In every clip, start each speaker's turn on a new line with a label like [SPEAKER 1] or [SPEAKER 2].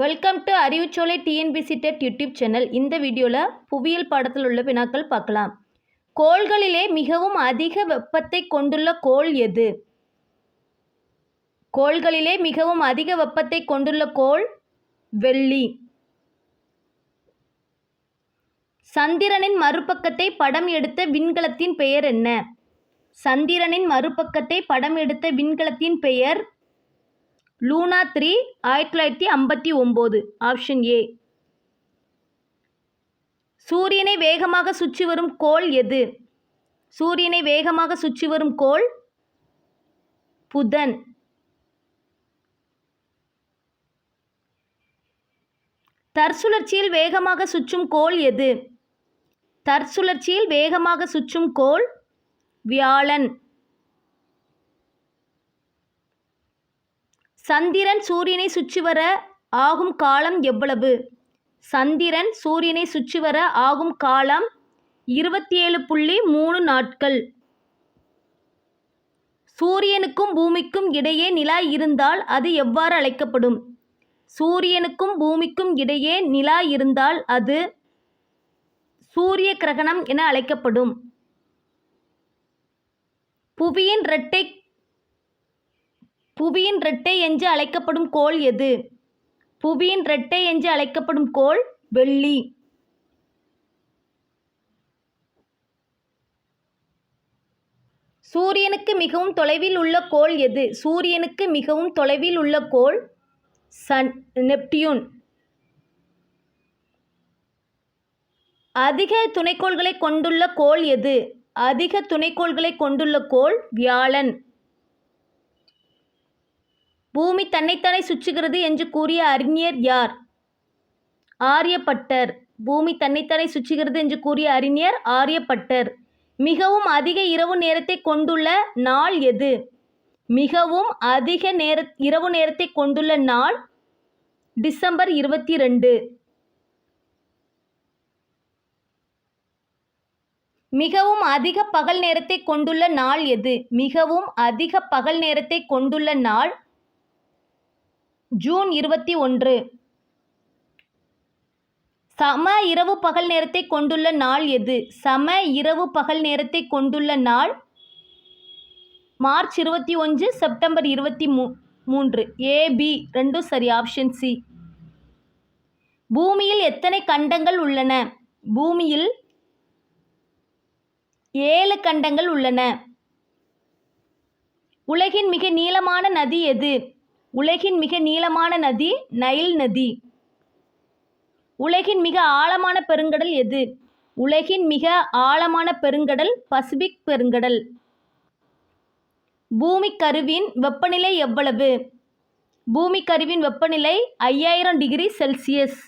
[SPEAKER 1] welcome to Arivucholai TNPSC TET YouTube channel இந்த வீடியோவில் புவியியல் பாடத்தில் உள்ள வினாக்கள் பார்க்கலாம் கோள்களிலே மிகவும் அதிக வெப்பத்தை கொண்டுள்ள கோள் எது கோள்களிலே மிகவும் அதிக வெப்பத்தை கொண்டுள்ள கோள் வெள்ளி சந்திரனின் மறுபக்கத்தை படம் எடுத்த விண்கலத்தின் பெயர் என்ன சந்திரனின் மறுபக்கத்தை படம் எடுத்த விண்கலத்தின் பெயர் லூனா த்ரீ ஆயிரத்தி தொள்ளாயிரத்தி ஐம்பத்தி ஒம்பது ஆப்ஷன் ஏ சூரியனை வேகமாக சுற்றி வரும் கோள் எது சூரியனை வேகமாக சுற்றி வரும் கோள் புதன் தற்சுழற்சியில் வேகமாக சுற்றும் கோள் எது தற்சுழற்சியில் வேகமாக சுற்றும் கோள் வியாழன் சந்திரன் சூரியனை சுற்றி வர ஆகும் காலம் எவ்வளவு சந்திரன் சூரியனை சுற்றி வர ஆகும் காலம் இருபத்தி ஏழு புள்ளி மூணு நாட்கள் சூரியனுக்கும் பூமிக்கும் இடையே நிலா இருந்தால் அது எவ்வாறு அழைக்கப்படும் சூரியனுக்கும் பூமிக்கும் இடையே நிலா இருந்தால் அது சூரிய கிரகணம் என அழைக்கப்படும் புவியின் இரட்டை புவியின் இரட்டை என்று அழைக்கப்படும் கோள் எது புவியின் இரட்டை என்று அழைக்கப்படும் கோள் வெள்ளி சூரியனுக்கு மிகவும் தொலைவில் உள்ள கோள் எது சூரியனுக்கு மிகவும் தொலைவில் உள்ள கோள் சன் நெப்டியூன் அதிக துணைக்கோள்களை கொண்டுள்ள கோள் எது அதிக துணைக்கோள்களை கொண்டுள்ள கோள் வியாழன் பூமி தன்னைத்தானே சுற்றுகிறது என்று கூறிய அறிஞர் யார் ஆரியப்பட்டர் பூமி தன்னைத்தானே சுற்றுகிறது என்று கூறிய அறிஞர் ஆரியப்பட்டர் மிகவும் அதிக இரவு நேரத்தை கொண்டுள்ள நாள் எது மிகவும் அதிக நேர இரவு நேரத்தை கொண்டுள்ள நாள் டிசம்பர் இருபத்தி ரெண்டு மிகவும் அதிக பகல் நேரத்தை கொண்டுள்ள நாள் எது மிகவும் அதிக பகல் நேரத்தை கொண்டுள்ள நாள் ஜூன் இருபத்தி ஒன்று சம இரவு பகல் நேரத்தை கொண்டுள்ள நாள் எது சம இரவு பகல் நேரத்தை கொண்டுள்ள நாள் மார்ச் இருபத்தி ஒன்று செப்டம்பர் இருபத்தி மூ மூன்று ஏபி ரெண்டும் சரி ஆப்ஷன் சி பூமியில் எத்தனை கண்டங்கள் உள்ளன பூமியில் ஏழு கண்டங்கள் உள்ளன உலகின் மிக நீளமான நதி எது உலகின் மிக நீளமான நதி நைல் நதி உலகின் மிக ஆழமான பெருங்கடல் எது உலகின் மிக ஆழமான பெருங்கடல் பசிபிக் பெருங்கடல் கருவின் வெப்பநிலை எவ்வளவு பூமி கருவின் வெப்பநிலை ஐயாயிரம் டிகிரி செல்சியஸ்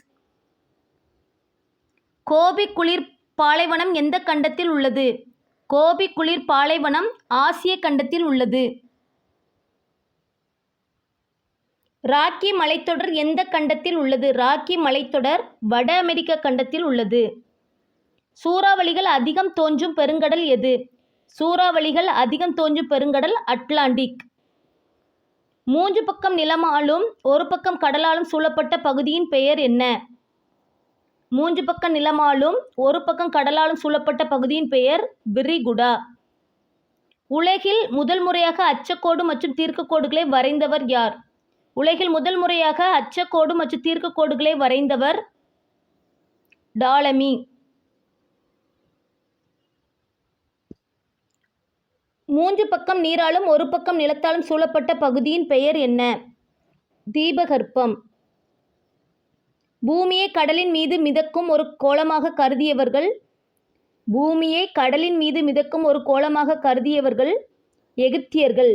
[SPEAKER 1] கோபி குளிர் பாலைவனம் எந்த கண்டத்தில் உள்ளது கோபி குளிர் பாலைவனம் ஆசிய கண்டத்தில் உள்ளது ராக்கி மலைத்தொடர் எந்த கண்டத்தில் உள்ளது ராக்கி மலைத்தொடர் வட அமெரிக்க கண்டத்தில் உள்ளது சூறாவளிகள் அதிகம் தோன்றும் பெருங்கடல் எது சூறாவளிகள் அதிகம் தோன்றும் பெருங்கடல் அட்லாண்டிக் மூன்று பக்கம் நிலமாலும் ஒரு பக்கம் கடலாலும் சூழப்பட்ட பகுதியின் பெயர் என்ன மூன்று பக்கம் நிலமாலும் ஒரு பக்கம் கடலாலும் சூழப்பட்ட பகுதியின் பெயர் பிரிகுடா உலகில் முதல் முறையாக அச்சக்கோடு மற்றும் தீர்க்கக்கோடுகளை வரைந்தவர் யார் உலகில் முதல் முறையாக அச்சக்கோடு மற்றும் தீர்க்க கோடுகளை வரைந்தவர் டாலமி மூன்று பக்கம் நீராலும் ஒரு பக்கம் நிலத்தாலும் சூழப்பட்ட பகுதியின் பெயர் என்ன தீபகற்பம் பூமியை கடலின் மீது மிதக்கும் ஒரு கோலமாக கருதியவர்கள் பூமியை கடலின் மீது மிதக்கும் ஒரு கோலமாக கருதியவர்கள் எகிப்தியர்கள்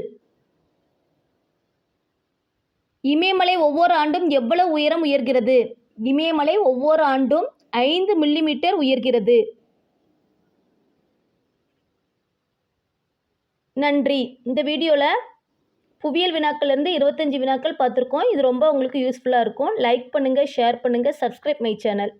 [SPEAKER 1] இமயமலை ஒவ்வொரு ஆண்டும் எவ்வளவு உயரம் உயர்கிறது இமயமலை ஒவ்வொரு ஆண்டும் ஐந்து மில்லிமீட்டர் உயர்கிறது நன்றி இந்த வீடியோவில் புவியியல் வினாக்கள்லேருந்து இருபத்தஞ்சி வினாக்கள் பார்த்துருக்கோம் இது ரொம்ப உங்களுக்கு யூஸ்ஃபுல்லாக இருக்கும் லைக் பண்ணுங்கள் ஷேர் பண்ணுங்கள் சப்ஸ்கிரைப் மை சேனல்